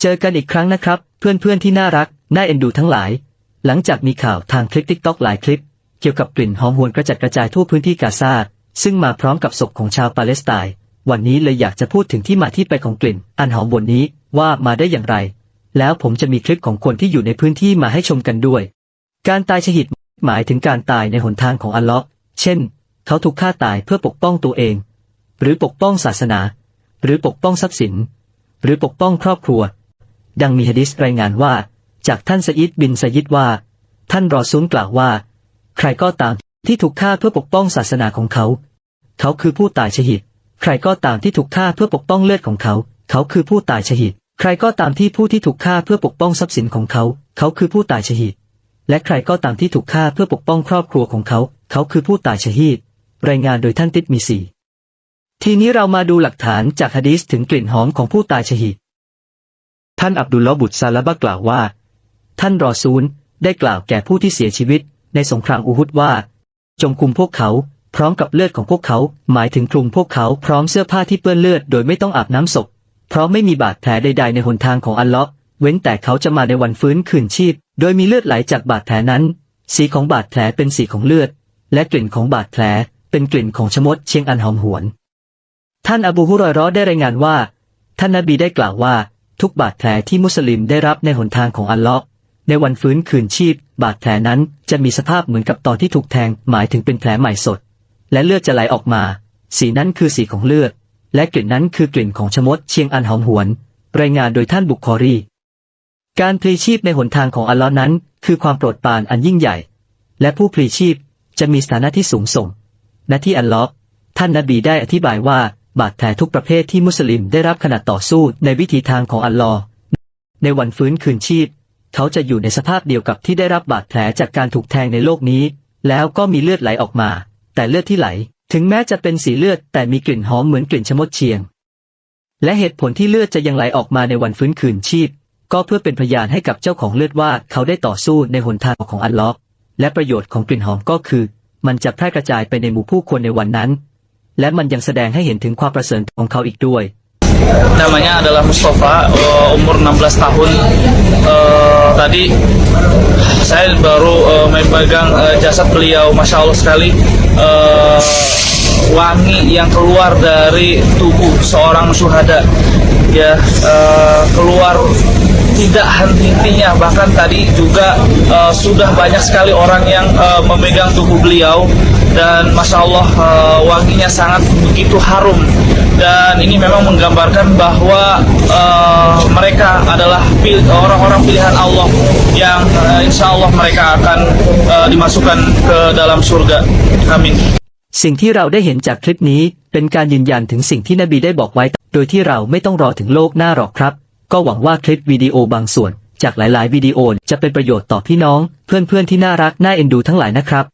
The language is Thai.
เจอกันอีกครั้งนะครับ เพื่อนๆที่น่ารัก น่าเอ็นดูทั้งหลาย หลังจากมีข่าวทางคลิปทิกตอกหลายคลิป เกี่ยวกับกลิ่นหอมหวนกระจัดกระจายทั่วพื้นที่กาซาซึ่งมาพร้อมกับศพของชาวปาเลสไตน์วันนี้เลยอยากจะพูดถึงที่มาที่ไปของกลิ่น อันหอมบนนี้ว่ามาได้อย่างไร แล้วผมจะมีคลิปของคนที่อยู่ในพื้นที่มาให้ชมกันด้วย การตายชหิดหมายถึงการตายในหนทางของอัลเลาะห์เช่น เขาถูกฆ่าตายเพื่อปกป้องตัวเอง หรือปกป้องศาสนา หรือปกป้องทรัพย์สิน หรือปกป้องครอบครัว ดังมีฮะดิษรายงานว่า จากท่านสยิดบินสยิดว่า ท่านรอซุนกล่าวว่า ใครก็ตามที่ถูกฆ่าเพื่อปกป้องศาสนาของเขา เขาคือผู้ตายชหิดใครก็ตามที่ถูกฆ่าเพื่อปกป้องเลือดของเขา เขาคือผู้ตายชหิดใครก็ตามที่ผู้ที่ถูกฆ่าเพื่อปกป้องทรัพย์สินของเขา เขาคือผู้ตายชหิดและใครก็ตามที่ถูกฆ่าเพื่อปกป้องครอบครัวของเขา เขาคือผู้ตายชหีดรายงานโดยท่านติดมีสีทีนี้เรามาดูหลักฐานจากฮะดีษถึงกลิ่นหอมของผู้ตายชหีด ท่านอับดุลลอบุตรซาลบะกล่าวว่า ท่านรอซูลได้กล่าวแก่ผู้ที่เสียชีวิต ในสงครามอูฮุดว่า จงคุมพวกเขา พร้อมกับเลือดของพวกเขา หมายถึงคลุมพวกเขาพร้อมเสื้อผ้าที่เปื้อนเลือดโดยไม่ต้องอาบน้ำศพ เพราะไม่มีบาดแผลใด ๆ ในหนทางของอัลลาะห์เว้นแต่เขาจะมาในวันฟื้นคืนชีพ โดยมีเลือดไหลจากบาดแผลนั้น สีของบาดแผลเป็นสีของเลือด และกลิ่นของบาดแผล เป็นกลิ่นของชะมดเชียงอันหอมหวน ท่านอบูฮุรอยราะห์ได้รายงานว่า ท่านนบีได้กล่าวว่า ทุกบาดแผลที่มุสลิมได้รับในหนทางของอัลเลาะห์ในวันฟื้นคืนชีพ บาดแผลนั้นจะมีสภาพเหมือนกับตอนที่ถูกแทงหมายถึงเป็นแผลใหม่สด และเลือดจะไหลออกมา สีนั้นคือสีของเลือด และกลิ่นนั้นคือกลิ่นของชมดเชียงอันหอมหวน รายงานโดยท่านบุคคอรี การพลีชีพในหนทางของอัลเลอฮ์นั้น คือความโปรดปรานอันยิ่งใหญ่ และผู้พลีชีพจะมีสถานะที่สูงส่งณที่อัลเลอฮ์ท่านนบีได้อธิบายว่า บาดแผลทุกประเภทที่มุสลิมได้รับขณะต่อสู้ในวิธีทางของอัลลอฮ์ในวันฟื้นคืนชีพ เขาจะอยู่ในสภาพเดียวกับที่ได้รับบาดแผลจากการถูกแทงในโลกนี้ แล้วก็มีเลือดไหลออกมา แต่เลือดที่ไหล ถึงแม้จะเป็นสีเลือดแต่มีกลิ่นหอมเหมือนกลิ่นชะมดเชียง และเหตุผลที่เลือดจะยังไหลออกมาในวันฟื้นคืนชีพ ก็เพื่อเป็นพยานให้กับเจ้าของเลือดว่าเขาได้ต่อสู้ในหนทางของอัลลอฮ์และประโยชน์ของกลิ่นหอมก็คือ มันจะแพร่กระจายไปในหมู่ผู้คนในวันนั้น และมันยังแสดงให้เห็นถึงความประเสริฐของเขาอีกด้วย namanya adalah Mustafa eh, umur 16 tahun Eh, tadi saya baru eh, memegang eh, jasad beliau masya Allah sekali Eh, wangi yang keluar dari tubuh seorang syuhada ya eh, keluar tidak henti-hentinya bahkan tadi juga eh, sudah banyak sekali orang yang eh, memegang tubuh beliau Dan masya Allah eh, wanginya sangat begitu harum dan ini memang menggambarkan bahwa eh, mereka adalah orang-orang pilihan Allah yang eh, insya Allah mereka akan eh, dimasukkan ke dalam surga amin สิ่งที่เราได้เห็นจากคลิปนี้เป็นการยืนยันถึงสิ่งที่นบีได้บอกไว้ โดยที่เราไม่ต้องรอถึงโลกหน้าหรอกครับ ก็หวังว่าคลิปวิดีโอบางส่วน จากหลาย ๆ วิดีโอจะเป็นประโยชน์ต่อพี่น้อง เพื่อน ๆ ที่น่ารักน่าเอ็นดูทั้งหลายนะครับ